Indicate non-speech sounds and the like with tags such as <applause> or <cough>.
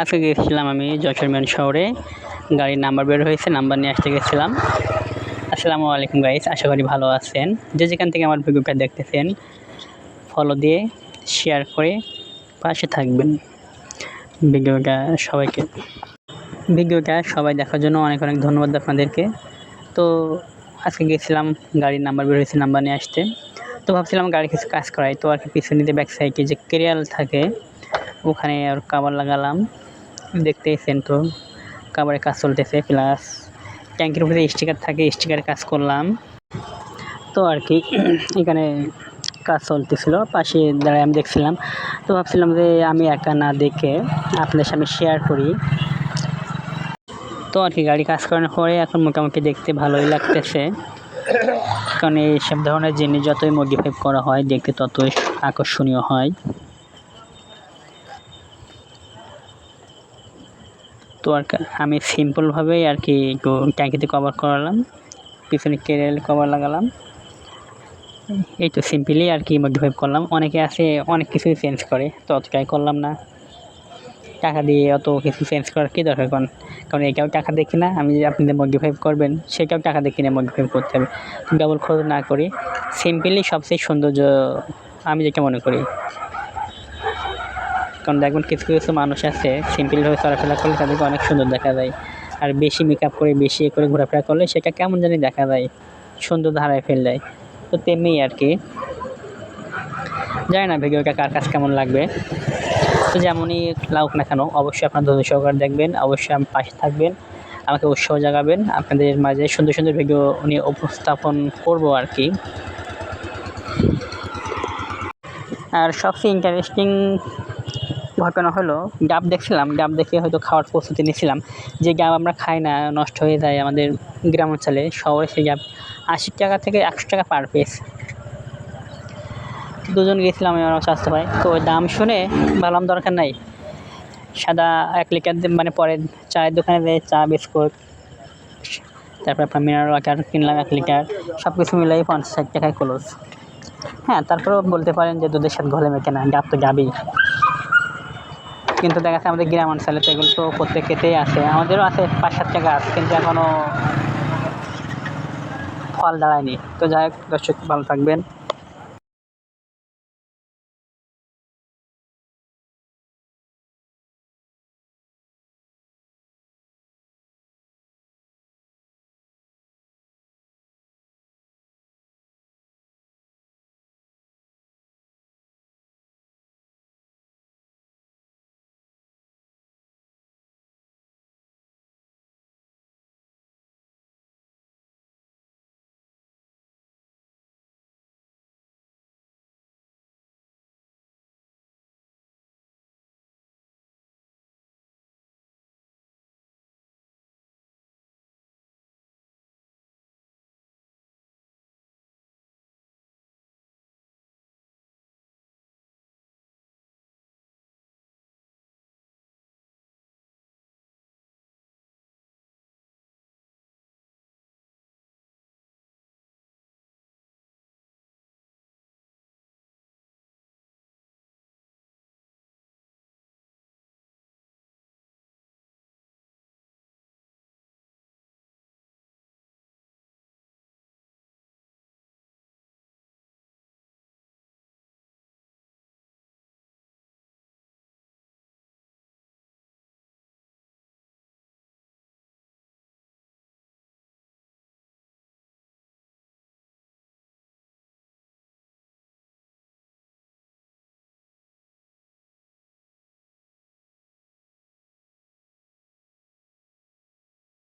আজকে গিয়েছিলাম আমি যশোর শহরে। গাড়ির নাম্বার বের হয়েছে, নাম্বার নিয়ে আসতে গেছিলাম। আসসালামু আলাইকুম গাইস আশা করি ভালো আছেন। যে যেখান থেকে আমার ভিডিওটা দেখতেছেন ফলো দিয়ে শেয়ার করে পাশে থাকবেন। ভিডিওটা সবাইকে, ভিডিওটা সবাই দেখার জন্য অনেক অনেক ধন্যবাদ আপনাদেরকে। তো আজকে গেছিলাম, গাড়ির নাম্বার বের হয়েছে, নাম্বার নিয়ে আসতে। তো ভাবছিলাম গাড়ি কিছু কাজ করাই, তো আর কি পিছনে ব্যাক সাইডে যে কেরিয়াল থাকে, ওখানে আর কাবার লাগালাম। দেখতেইছেন তো কাবারে কাজ চলতেছে, প্লাস ট্যাঙ্কের উপরে স্টিকার থাকে স্টিকারের কাজ করলাম। তো আর কি, <clears throat> এখানে কাজ চলতেছিল, পাশে দাঁড়ায় আমি দেখছিলাম। তো ভাবছিলাম যে আমি একা না দেখে আপনাদের সামনে শেয়ার করি। তো আর কি, গাড়ি কাজ করানোর পরে এখন মোটামুটি দেখতে ভালোই লাগতেছে। কারণ এইসব ধরনের জিনিস যতই মডিফাই করা হয়, দেখতে ততই আকর্ষণীয় হয়। তো আর আমি সিম্পলভাবেই আর কি ট্যাঙ্কিতে কভার করালাম, পিছনে কেরিয়াল কভার লাগালাম। এই তো সিম্পলি আর কি মডিফাই করলাম। অনেকে আছে, অনেক কিছুই চেঞ্জ করে তো অতটাই করলাম না। টাকা দিয়ে অত কিছু চেঞ্জ করার কী দরকার? কারণ কারণ এটাও টাকা দেখি না, আমি যে আপনাদের মডিফাই করবেন সেটাও টাকা দেখি না মডিফাই করতে হবে। ডাবল খরচ না করি সিম্পলি সবচেয়ে সৌন্দর্য আমি যেটা মনে করি কারণ দেখবেন কিছু কিছু মানুষ আছে সিম্পলভাবে চলাফেরা করলে তাদেরকে অনেক সুন্দর দেখা যায়। আর বেশি মেকআপ করে, বেশি করে ঘোরাফেরা করলে সেটা কেমন জানি দেখা যায়, সুন্দর ধারায় ফেল দেয়। তো তেমনি আর কি। জানি না ভিডিওটা কার কাছে কেমন লাগবে। তো যেমনই লাগুক না কেন, অবশ্যই আপনার ধৈর্য সহকারে দেখবেন, অবশ্যই আমার পাশে থাকবেন, আমাকে উৎসাহ জাগাবেন, আপনাদের মাঝে সুন্দর সুন্দর ভিডিও নিয়ে উপস্থাপন করব আর কি। আর সবচেয়ে ইন্টারেস্টিং ঘটনা হলো ডাব দেখছিলাম ডাব দেখে হয়তো খাওয়ার প্রস্তুতি নিয়েছিলাম যে ডাব আমরা খাই না, নষ্ট হয়ে যায় আমাদের গ্রাম অঞ্চলে শহরে সেই ডাব আশি টাকা থেকে একশো টাকা পার পিস দুজন গিয়েছিলাম আমি আমার স্বাস্থ্য ভাই। তো দাম শুনে ভাবলাম দরকার নাই। সাদা এক লিটার মানে পরে চায়ের দোকানে যেয়ে চা, বিস্কুট, তারপর আপনার মিনারেল ওয়াটার কিনলাম এক লিটার সব কিছু মিলাই পঞ্চাশ ষাট টাকায় ক্লোজ হ্যাঁ তারপরেও বলতে পারেন যে দুধের সাথে ঘলে মেখে না ডাব তো যাবেই কিন্তু দেখা যাচ্ছে আমাদের গ্রাম অঞ্চলে তো এগুলো তো প্রত্যেক ক্ষেতেই আছে। আমাদেরও আছে পাঁচ সাতটা গাছ, কিন্তু এখনও ফল দাঁড়ায়নি। তো যাই হোক, দর্শক ভালো থাকবেন।